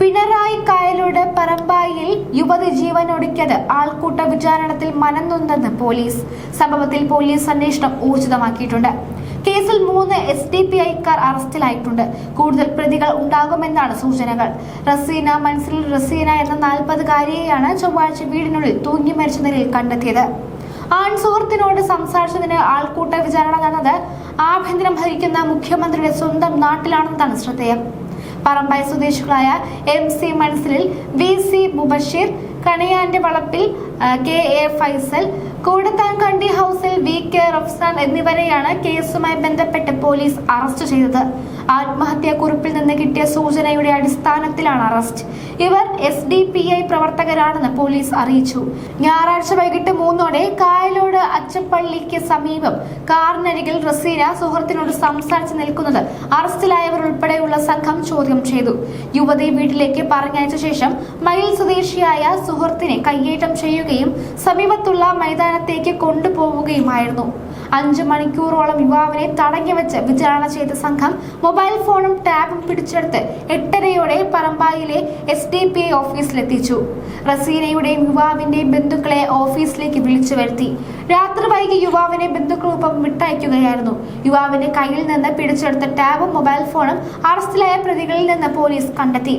പിണറായി കായലോട് പറമ്പായിൽ യുവതി ജീവൻ ഒടുക്കിയത് ആൾക്കൂട്ട വിചാരണത്തിൽ മനംനൊന്തെന്ന് പോലീസ്. സംഭവത്തിൽ പോലീസ് അന്വേഷണം ഊർജിതമാക്കിയിട്ടുണ്ട്. കേസിൽ മൂന്ന് എസ് ഡി പി ഐക്കാർ അറസ്റ്റിലായിട്ടുണ്ട്. കൂടുതൽ പ്രതികൾ ഉണ്ടാകുമെന്നാണ് സൂചനകൾ. റസീന മനസ്സിൽ റസീന എന്ന നാൽപ്പതുകാരിയെയാണ് ചൊവ്വാഴ്ച വീടിനുള്ളിൽ തൂങ്ങി മരിച്ച നിലയിൽ കണ്ടെത്തിയത്. ആൺ സുഹൃത്തിനോട് സംസാരിച്ചതിന് ആൾക്കൂട്ട വിചാരണ നടന്നത് ആഭ്യന്തരം ഭരിക്കുന്ന മുഖ്യമന്ത്രിയുടെ സ്വന്തം നാട്ടിലാണെന്നതാണ് ശ്രദ്ധേയം. പറമ്പായി സ്വദേശികളായ എം സി മനസ്സിലിൽ വി സി മുബഷീർ കണിയാന്റെ വളപ്പിൽ കെ എ ഫൈസൽ കൂടത്താൻകണ്ടി ഹൗസിൽ വി കെ റഫ്സാൻ എന്നിവരെയാണ് കേസുമായി ബന്ധപ്പെട്ട് പോലീസ് അറസ്റ്റ് ചെയ്തത്. ആത്മഹത്യാ കുറിപ്പിൽ നിന്ന് കിട്ടിയ സൂചനയുടെ അടിസ്ഥാനത്തിലാണ് അറസ്റ്റ്. ഇവർ എസ് ഡി പി ഐ പ്രവർത്തകരാണെന്ന് പോലീസ് അറിയിച്ചു. ഞായറാഴ്ച വൈകിട്ട് മൂന്നോടെ കായലോട് അച്ചപ്പള്ളിക്ക് സമീപം കാറിനരികിൽ റസീന സുഹൃത്തിനോട് സംസാരിച്ച് നിൽക്കുന്നത് അറസ്റ്റിലായവർ സംഘം ചോദ്യം ചെയ്തു. യുവതി വീട്ടിലേക്ക് പറഞ്ഞയച്ച ശേഷം മയിൽ സ്വദേശിയായ സുഹൃത്തിനെ കയ്യേറ്റം ചെയ്യുകയും സമീപത്തുള്ള മൈതാനത്തേക്ക് കൊണ്ടുപോവുകയുമായിരുന്നു. അഞ്ചു മണിക്കൂറോളം യുവാവിനെ തടഞ്ഞു വെച്ച് വിചാരണ ചെയ്ത സംഘം മൊബൈൽ ഫോണും ടാബും പിടിച്ചെടുത്ത് എട്ടരയോടെ പറമ്പായിലെ എസ് ഡി പി ഐ ഓഫീസിലെത്തിച്ചു. റസീനയുടെയും യുവാവിന്റെയും ബന്ധുക്കളെ ഓഫീസിലേക്ക് വിളിച്ചു വരുത്തി. രാത്രി വൈകി യുവാവിനെ ബന്ധുക്കളൊപ്പം വിട്ടയക്കുകയായിരുന്നു. യുവാവിന്റെ കയ്യിൽ നിന്ന് പിടിച്ചെടുത്ത ടാബും മൊബൈൽ ഫോണും അറസ്റ്റിലായ പ്രതികളിൽ നിന്ന് പോലീസ് കണ്ടെത്തി.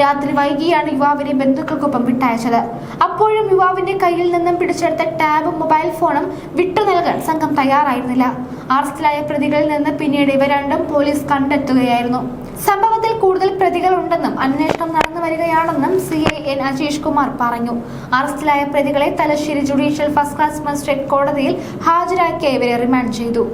രാത്രി വൈകിയാണ് യുവാവിനെ ബന്ധുക്കൾക്കൊപ്പം വിട്ടയച്ചത്. അപ്പോഴും യുവാവിന്റെ കയ്യിൽ നിന്നും പിടിച്ചെടുത്ത ടാബും മൊബൈൽ ഫോണും വിട്ടു നൽകാൻ സംഘം തയ്യാറായിരുന്നില്ല. അറസ്റ്റിലായ പ്രതികളിൽ നിന്ന് പിന്നീട് ഇവ രണ്ടും പോലീസ് കണ്ടെത്തുകയായിരുന്നു. സംഭവത്തിൽ കൂടുതൽ പ്രതികൾ ഉണ്ടെന്നും അന്വേഷണം നടന്നു വരികയാണെന്നും C A N Ajeesh Kumar പറഞ്ഞു. അറസ്റ്റിലായ പ്രതികളെ Thalassery judicial first class magistrate കോടതിയിൽ ഹാജരാക്കിയ ഇവരെ റിമാൻഡ് ചെയ്തു.